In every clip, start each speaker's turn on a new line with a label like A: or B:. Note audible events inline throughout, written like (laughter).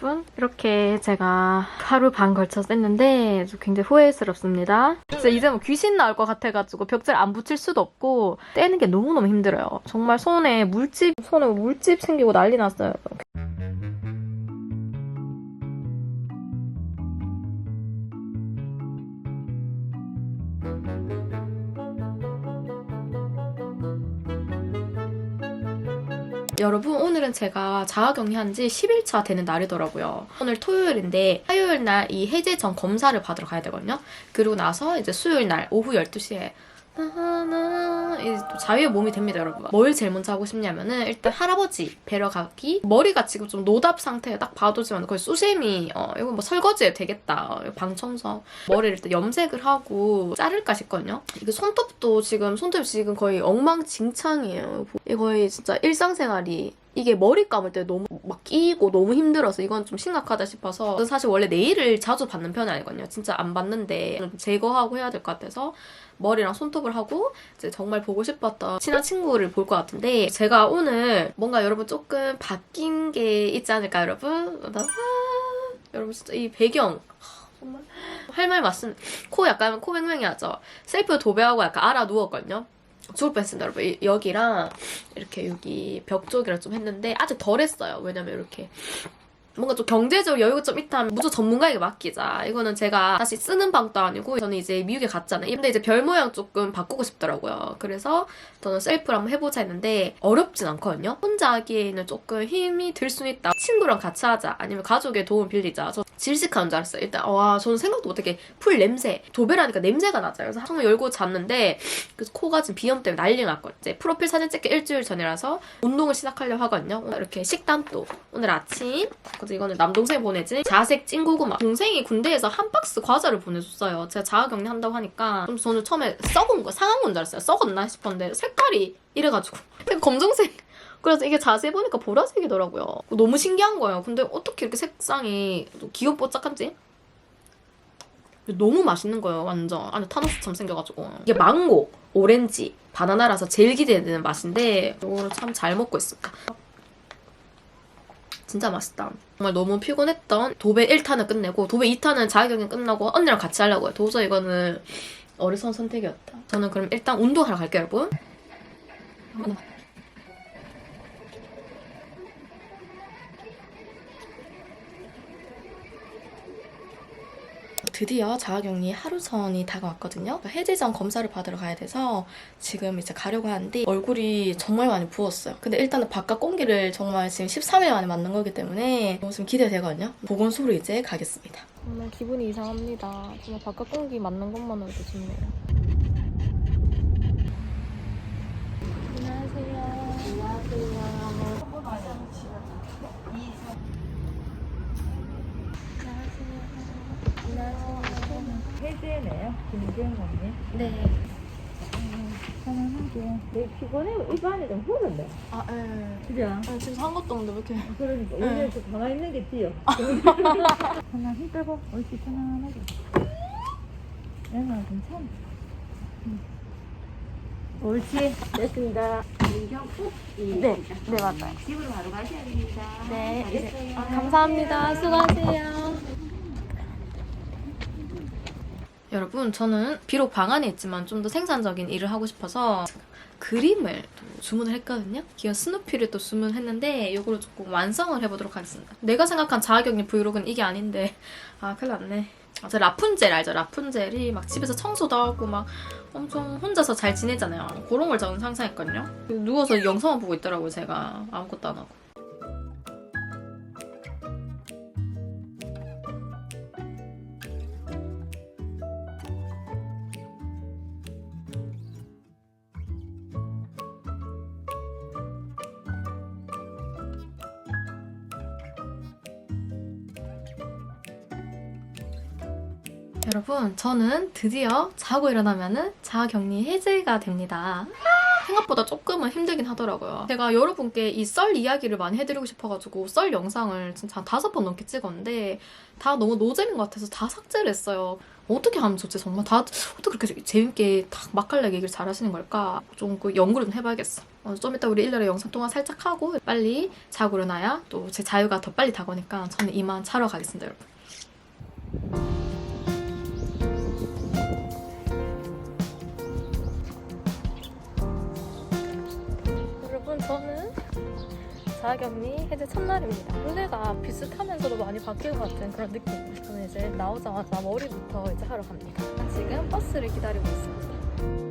A: 여러분 이렇게 제가 하루 반 걸쳐서 뺐는데 좀 굉장히 후회스럽습니다. 진짜 이제 뭐 귀신 나올 것 같아가지고 벽지를 안 붙일 수도 없고 떼는 게 너무너무 힘들어요. 정말 손에 물집 손에 물집 생기고 난리 났어요. 여러분 오늘은 제가 자가격리한 지 10일차 되는 날이더라고요. 오늘 토요일인데 화요일 날 이 해제 전 검사를 받으러 가야 되거든요. 그리고 나서 이제 수요일 날 오후 12시에 이제 또 자유의 몸이 됩니다, 여러분. 뭘 제일 먼저 하고 싶냐면은 일단 할아버지 뵈러 가기. 머리가 지금 좀 노답 상태에 딱 봐도지만 거의 수세미. 어 이거 뭐 설거지해도 되겠다. 어, 방 청소. 머리를 일단 염색을 하고 자를까 싶거든요. 이거 손톱도 지금 손톱이 지금 거의 엉망진창이에요. 이거 거의 진짜 일상생활이 이게 머리 감을 때 너무 막 끼고 너무 힘들어서 이건 좀 심각하다 싶어서 사실 원래 네일을 자주 받는 편이 아니거든요. 진짜 안 받는데 좀 제거하고 해야 될 것 같아서 머리랑 손톱을 하고 이제 정말 보고 싶었던 친한 친구를 볼 것 같은데 제가 오늘 뭔가 여러분 조금 바뀐 게 있지 않을까 여러분? 아, 여러분 진짜 이 배경 정말 할 말 맞습니다. 코 약간 코 맹맹이하죠. 셀프 도배하고 약간 알아 누웠거든요. 죽을 뻔했습니다, 여러분. 이- 여기랑 이렇게 여기 벽 쪽이랑 좀 했는데 아직 덜 했어요. 왜냐면 이렇게 뭔가 좀 경제적으로 여유가 좀 있다면 무조 전문가에게 맡기자. 이거는 제가 다시 쓰는 방도 아니고 저는 이제 미국에 갔잖아요. 근데 이제 별 모양 조금 바꾸고 싶더라고요. 그래서 저는 셀프를 한번 해보자 했는데 어렵진 않거든요. 혼자 하기에는 조금 힘이 들 수는 있다. 친구랑 같이 하자. 아니면 가족의 도움 빌리자. 저 질식하는 줄 알았어요. 일단 와 저는 생각도 못하게 풀 냄새. 도배라니까 냄새가 나잖아요. 그래서 창문 열고 잤는데 그래서 코가 지금 비염 때문에 난리 났거든요. 프로필 사진 찍기 일주일 전이라서 운동을 시작하려고 하거든요. 이렇게 식단도 오늘 아침 그래서 이거는 남동생 보내지 자색 찐고구마 동생이 군대에서 한 박스 과자를 보내줬어요. 제가 자가격리 한다고 하니까 좀 저는 처음에 썩은 거 상한 건 줄 알았어요. 썩었나 싶었는데 색깔이 이래가지고 (laughs) 검정색 그래서 이게 자세히 보니까 보라색이더라고요. 너무 신기한 거예요. 근데 어떻게 이렇게 색상이 귀염뽀짝한지? 너무 맛있는 거예요, 완전. 안에 타노스처럼 생겨가지고. 이게 망고, 오렌지, 바나나라서 제일 기대되는 맛인데 이거를 참 잘 먹고 있습니다. 진짜 맛있다. 정말 너무 피곤했던 도배 1탄을 끝내고 도배 2탄은 자가격리 끝나고 언니랑 같이 하려고요. 도저히 이거는 어리석은 선택이었다. 저는 그럼 일단 운동하러 갈게요, 여러분. 드디어 자가격리 하루 전이 다가왔거든요. 그러니까 해제 전 검사를 받으러 가야 돼서 지금 이제 가려고 하는데 얼굴이 정말 많이 부었어요. 근데 일단은 바깥 공기를 정말 지금 13일 만에 맞는 거기 때문에 너무 좀 기대되거든요. 보건소로 이제 가겠습니다. 정말 기분이 이상합니다. 정말 바깥 공기 맞는 것만으로도 좋네요.
B: 해제네요. 김경원님.
A: 네.
B: 편안하게. 내 피곤해. 입안에 좀 흐른데.
A: 아, 예.
B: 그죠?
A: 아, 지금 한 것도 없는데 왜 이렇게.
B: 그러니까
A: 네.
B: 원래 좀 가만히 있는 게 찌요. (laughs) 하나 힘 빼고 옳지 편안하게. 얘는 괜찮아. 응. 옳지 됐습니다. 민경 꼭
A: 네, 네, 맞아요.
B: 집으로 바로 가셔야 됩니다.
A: 네. 아, 감사합니다. 수고하세요. 여러분, 저는 비록 방 안에 있지만 좀 더 생산적인 일을 하고 싶어서 그림을 또 주문을 했거든요. 귀여운 스누피를 또 주문했는데 이거를 조금 완성을 해보도록 하겠습니다. 내가 생각한 자가격리 브이로그는 이게 아닌데 아 큰일 났네. 아, 저 라푼젤 알죠? 라푼젤이 막 집에서 청소도 하고 막 엄청 혼자서 잘 지내잖아요. 그런 걸 저는 상상했거든요. 누워서 영상만 보고 있더라고요, 제가. 아무것도 안 하고. 여러분, 저는 드디어 자고 일어나면은 자가격리 해제가 됩니다. 생각보다 조금은 힘들긴 하더라고요. 제가 여러분께 이 썰 이야기를 많이 해드리고 싶어가지고 썰 영상을 진짜 한 다섯 번 넘게 찍었는데 다 너무 노잼인 것 같아서 다 삭제를 했어요. 어떻게 하면 좋지 정말 다 어떻게 그렇게 재밌게 딱 맛깔나게 얘기를 잘 하시는 걸까? 좀 그 연구를 좀 해봐야겠어. 어, 좀 이따 우리 일렬에 영상 통화 살짝 하고 빨리 자고 일어나야 또 제 자유가 더 빨리 다가오니까 저는 이만 자러 가겠습니다, 여러분. 저는 자격리 해제 첫날입니다. 무대가 비슷하면서도 많이 바뀐 것 같은 그런 느낌. 저는 이제 나오자마자 머리부터 이제 하러 갑니다. 지금 버스를 기다리고 있습니다.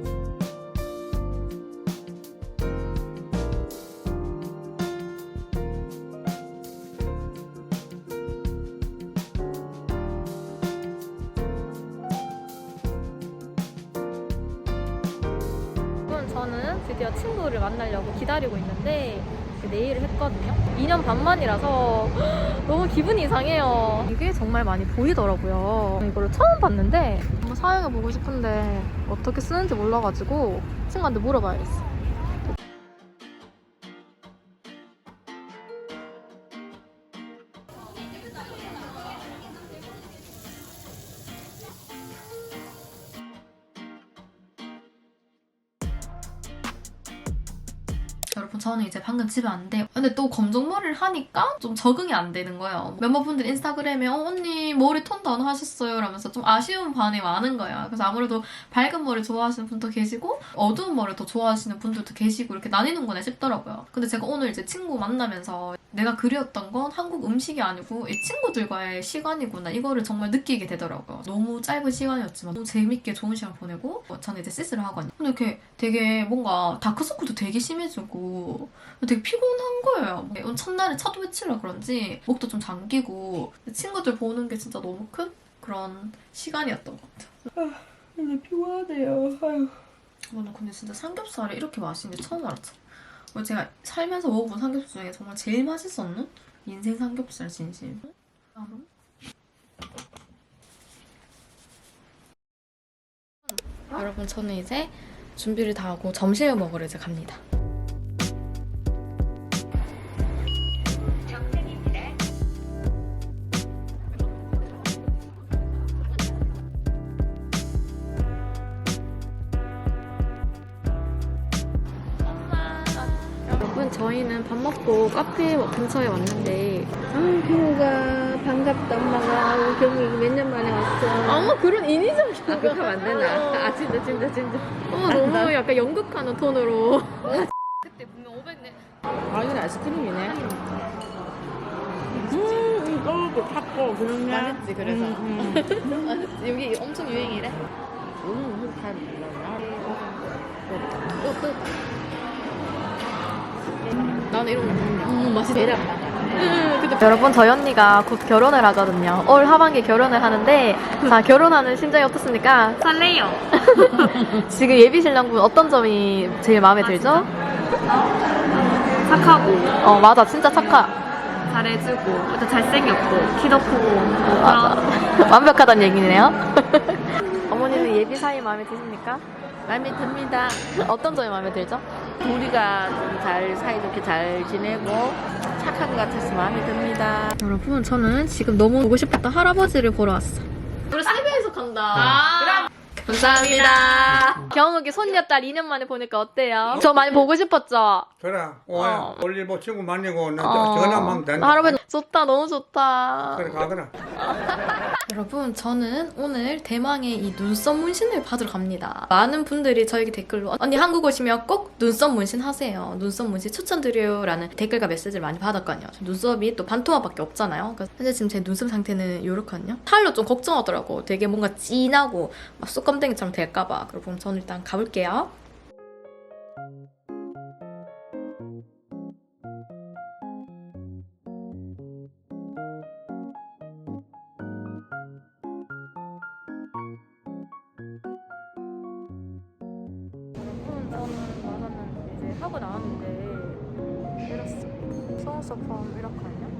A: 드디어 친구를 만나려고 기다리고 있는데 내일을 했거든요. 2년 반 만이라서 (gasps) 너무 기분이 이상해요. 이게 정말 많이 보이더라고요. 이거를 처음 봤는데 한번 사용해보고 싶은데 어떻게 쓰는지 몰라가지고 친구한테 물어봐야겠어. 저는 이제 방금 집에 왔는데 근데 또 검정머리를 하니까 좀 적응이 안 되는 거예요. 몇몇 분들 인스타그램에 어 언니 머리 톤도 안 하셨어요 라면서 좀 아쉬운 반응이 많은 거예요. 그래서 아무래도 밝은 머리 좋아하시는 분도 계시고 어두운 머리 더 좋아하시는 분들도 계시고 이렇게 나뉘는구나 싶더라고요. 근데 제가 오늘 이제 친구 만나면서 내가 그리웠던 건 한국 음식이 아니고 이 친구들과의 시간이구나 이거를 정말 느끼게 되더라고요. 너무 짧은 시간이었지만 너무 재밌게 좋은 시간 보내고 저는 이제 시스를 하거든요. 근데 이렇게 되게 뭔가 다크서클도 되게 심해지고 되게 피곤한 거예요. 오늘 첫날에 첫 외치라 그런지 목도 좀 잠기고 친구들 보는 게 진짜 너무 큰 그런 시간이었던 것 같아요. 아, 근데 피곤하네요. 아유. 오늘 근데 진짜 삼겹살이 이렇게 맛있는 게 처음 알았죠. 오늘 제가 살면서 먹어본 삼겹살 중에 정말 제일 맛있었는 인생 삼겹살 진심. 다음. 여러분 저는 이제 준비를 다 하고 점심을 먹으러 이제 갑니다. 먹고 카페 근처에 왔는데
B: 아, 비호가 반갑다 엄마가 우리 경이 몇년 만에 왔어.
A: 아무 그런 인위적인
B: 아, 그렇게 하면 안 되나? 아, 진짜, 진짜, 진짜.
A: 어, 너무 약간 연극하는 톤으로 그때 분명 500네
B: 아, 이건 아이스크림이네. 음, 이거 그 탔고, 그러면.
A: 맛있지, 그래서.
B: 음, 음. (laughs)
A: 여기 엄청 유행이래
B: 오늘 그렇게 잘 몰라.
A: 또 또 나는 이런 거 음, 맛있어
B: 계란 맛.
A: 여러분 저희 언니가 곧 결혼을 하거든요 올 하반기에 결혼을 하는데 자 결혼하는 심정이 어떻습니까? 설레요 (laughs) 지금 예비 신랑분 어떤 점이 제일 마음에 들죠?
C: 착하고
A: 어 맞아 진짜 착하
C: 잘해주고 일단 잘생겼고 키도 크고
A: 맞아.
C: 그런
A: 완벽하다는 얘기네요. (laughs) 어머니는 예비 사이 마음에 드십니까?
B: 마음에 듭니다. (laughs)
A: 어떤 점이 마음에 들죠?
B: 우리가 좀 잘 사이좋게 잘 지내고 착한 것 같아서 마음에 듭니다.
A: 여러분, 저는 지금 너무 보고 싶었던 할아버지를 보러 왔어. 우리 세배에서 간다. 감사합니다. 경욱이 손녀딸 2년 만에 보니까 어때요? 저 많이 보고 싶었죠?
D: 그래, 오,
A: 어.
D: 올리 뭐 친구 만나고 너
A: 어,
D: 전화만 된다.
A: 할아버지 좋다, 너무 좋다.
D: 그래 가더라. (laughs)
A: 여러분, 저는 오늘 대망의 이 눈썹 문신을 받으러 갑니다. 많은 분들이 저에게 댓글로 언니 한국 오시면 꼭 눈썹 문신 하세요. 눈썹 문신 추천드려요. 라는 댓글과 메시지를 많이 받았거든요. 저 눈썹이 또 반토막밖에 없잖아요. 그래서 현재 지금 제 눈썹 상태는 이렇거든요. 탈로 좀 걱정하더라고. 되게 뭔가 진하고 막쏙 검댕이처럼 될까봐. 그럼 저는 일단 가볼게요. 하고 나왔는데 내렸어. 속눈썹 펌 이렇게 하냐?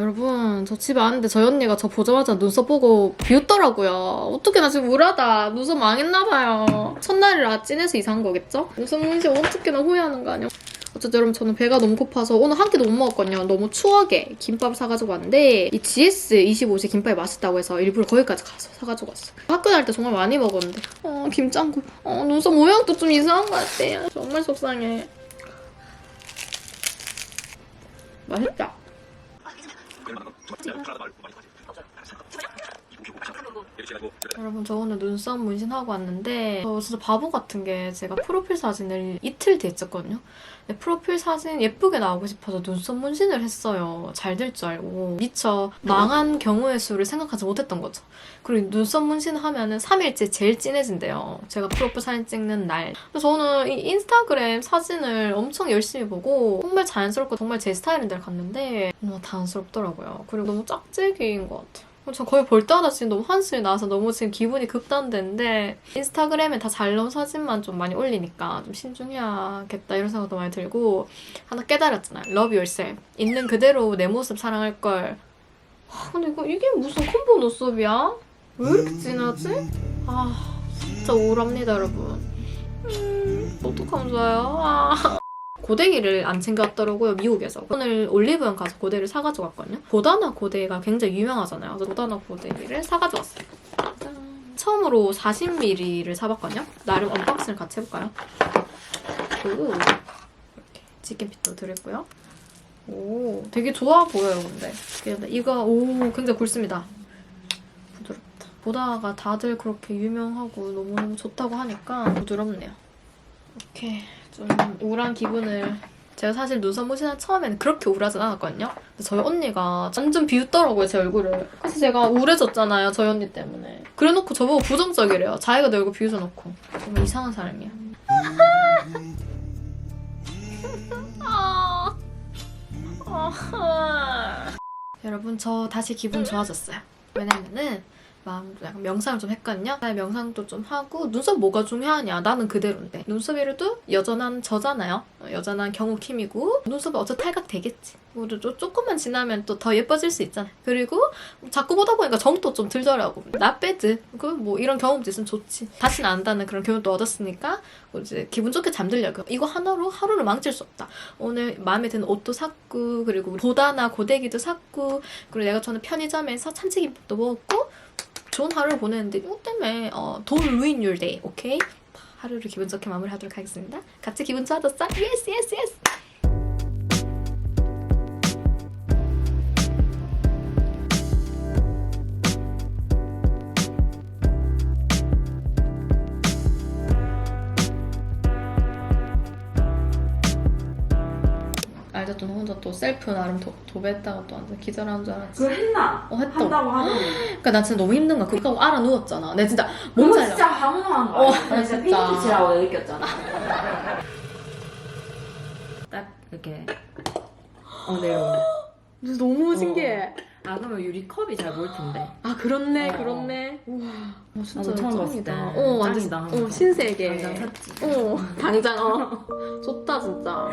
A: 여러분 저 집에 왔는데 저희 언니가 저 보자마자 눈썹 보고 비웃더라고요. 어떻게 나 지금 우울하다. 눈썹 망했나봐요. 첫날이라 찐해서 이상한 거겠죠? 눈썹 문신 어떻게 나 후회하는 거 아니야? 어쨌든 여러분 저는 배가 너무 고파서 오늘 한 끼도 못 먹었거든요. 너무 추하게 김밥을 사가지고 왔는데 이 GS25시 김밥이 맛있다고 해서 일부러 거기까지 가서 사가지고 왔어. 학교 다닐 때 정말 많이 먹었는데 어 김짱구 어 눈썹 모양도 좀 이상한 것 같아요. 정말 속상해. 맛있다. 저 진짜 가다 말고 많이 여러분 저 오늘 눈썹 문신하고 왔는데 저 진짜 바보 같은 게 제가 프로필 사진을 이틀 뒤에 찍거든요. 근데 프로필 사진 예쁘게 나오고 싶어서 눈썹 문신을 했어요. 잘 될 줄 알고 미처 망한 경우의 수를 생각하지 못했던 거죠. 그리고 눈썹 문신 하면 은 3일째 제일 진해진대요. 제가 프로필 사진 찍는 날. 저는 이 인스타그램 사진을 엄청 열심히 보고 정말 자연스럽고 정말 제 스타일인 데를 갔는데 너무 당황스럽더라고요. 그리고 너무 짝짝이인 것 같아요. 저 거의 볼 때마다 지금 너무 한숨이 나서 너무 지금 기분이 급단되는데 인스타그램에 다 잘 나온 사진만 좀 많이 올리니까 좀 신중해야겠다 이런 생각도 많이 들고 하나 깨달았잖아요. Love yourself. 있는 그대로 내 모습 사랑할 걸. 아, 근데 이거 이게 무슨 콤보 눈썹이야? 왜 이렇게 진하지? 아 진짜 우울합니다 여러분. 음, 어떡하면 좋아요? 아. 고데기를 안 챙겨왔더라고요 미국에서. 오늘 올리브영 가서 고데기를 사가지고 왔거든요. 보다나 고데기가 굉장히 유명하잖아요. 그래서 보다나 고데기를 사가지고 왔어요. 짠. 처음으로 40ml를 사봤거든요. 나름 언박싱을 같이 해볼까요? 오 이렇게 치킨피도 들었고요. 오 되게 좋아 보여요 근데. 이거 오 굉장히 굵습니다. 부드럽다. 보다가 다들 그렇게 유명하고 너무너무 좋다고 하니까 부드럽네요. 이렇게 좀 우울한 기분을 제가 사실 눈썹 문신한 처음에는 그렇게 우울하진 않았거든요. 근데 저희 언니가 완전 비웃더라고요, 제 얼굴을. 그래서 제가 우울해졌잖아요, 저희 언니 때문에. 그래놓고 저보고 부정적이래요. 자기가 내 얼굴 비웃어놓고. 정말 이상한 사람이야. 아. 아. (laughs) 여러분, 저 다시 기분 좋아졌어요. 왜냐면은 마음 약간 명상을 좀 했거든요. 명상도 좀 하고 눈썹 뭐가 중요하냐? 나는 그대로인데 눈썹이라도 여전한 저잖아요. 어, 여전한 경우킴이고 눈썹이 어차피 탈각 되겠지. 그리고 또 조금만 지나면 또 더 예뻐질 수 있잖아요. 그리고 자꾸 보다 보니까 정도 좀 들더라고. 나 빼드. 그뭐 이런 경험도 있으면 좋지. 다시는 안 한다는 그런 교훈도 얻었으니까 뭐 이제 기분 좋게 잠들려고. 이거 하나로 하루를 망칠 수 없다. 오늘 마음에 드는 옷도 샀고 그리고 보다나 고데기도 샀고 그리고 내가 저는 편의점에서 참치김밥도 먹었고 좋은 하루를 보내는데 이거 때문에 어, don't ruin your day, 오케이? 하루를 기분 좋게 마무리하도록 하겠습니다. 같이 기분 좋아졌어? Yes, yes, yes! 또 셀프 나름 도, 도배했다가 또 완전 기절하는 줄 알았지.
E: 그거 했나?
A: 어, 했다.
E: 한다고 하더니
A: 그러니까 나 진짜 너무 힘든 거야. 그거 하고 알아 누웠잖아. 내가 진짜
E: 그거
A: 몸살
E: 진짜 황홀한
A: 어,
E: 거야 나 진짜
A: 진짜.
E: 칠하고 느꼈잖아 (laughs)
F: 딱 이렇게 어 내려오네.
A: 너무
F: 신기해. 아 그러면 유리 컵이 잘 보일 텐데.
A: 아 그렇네
F: 어.
A: 그렇네. 우와 어, 진짜
F: 나도 처음 봤을
A: 짱이다. 때어 완전
F: 짱이다
A: 어
F: 하면서.
A: 신세계.
F: 당장 샀지.
A: 어 당장 어 (laughs) 좋다 진짜.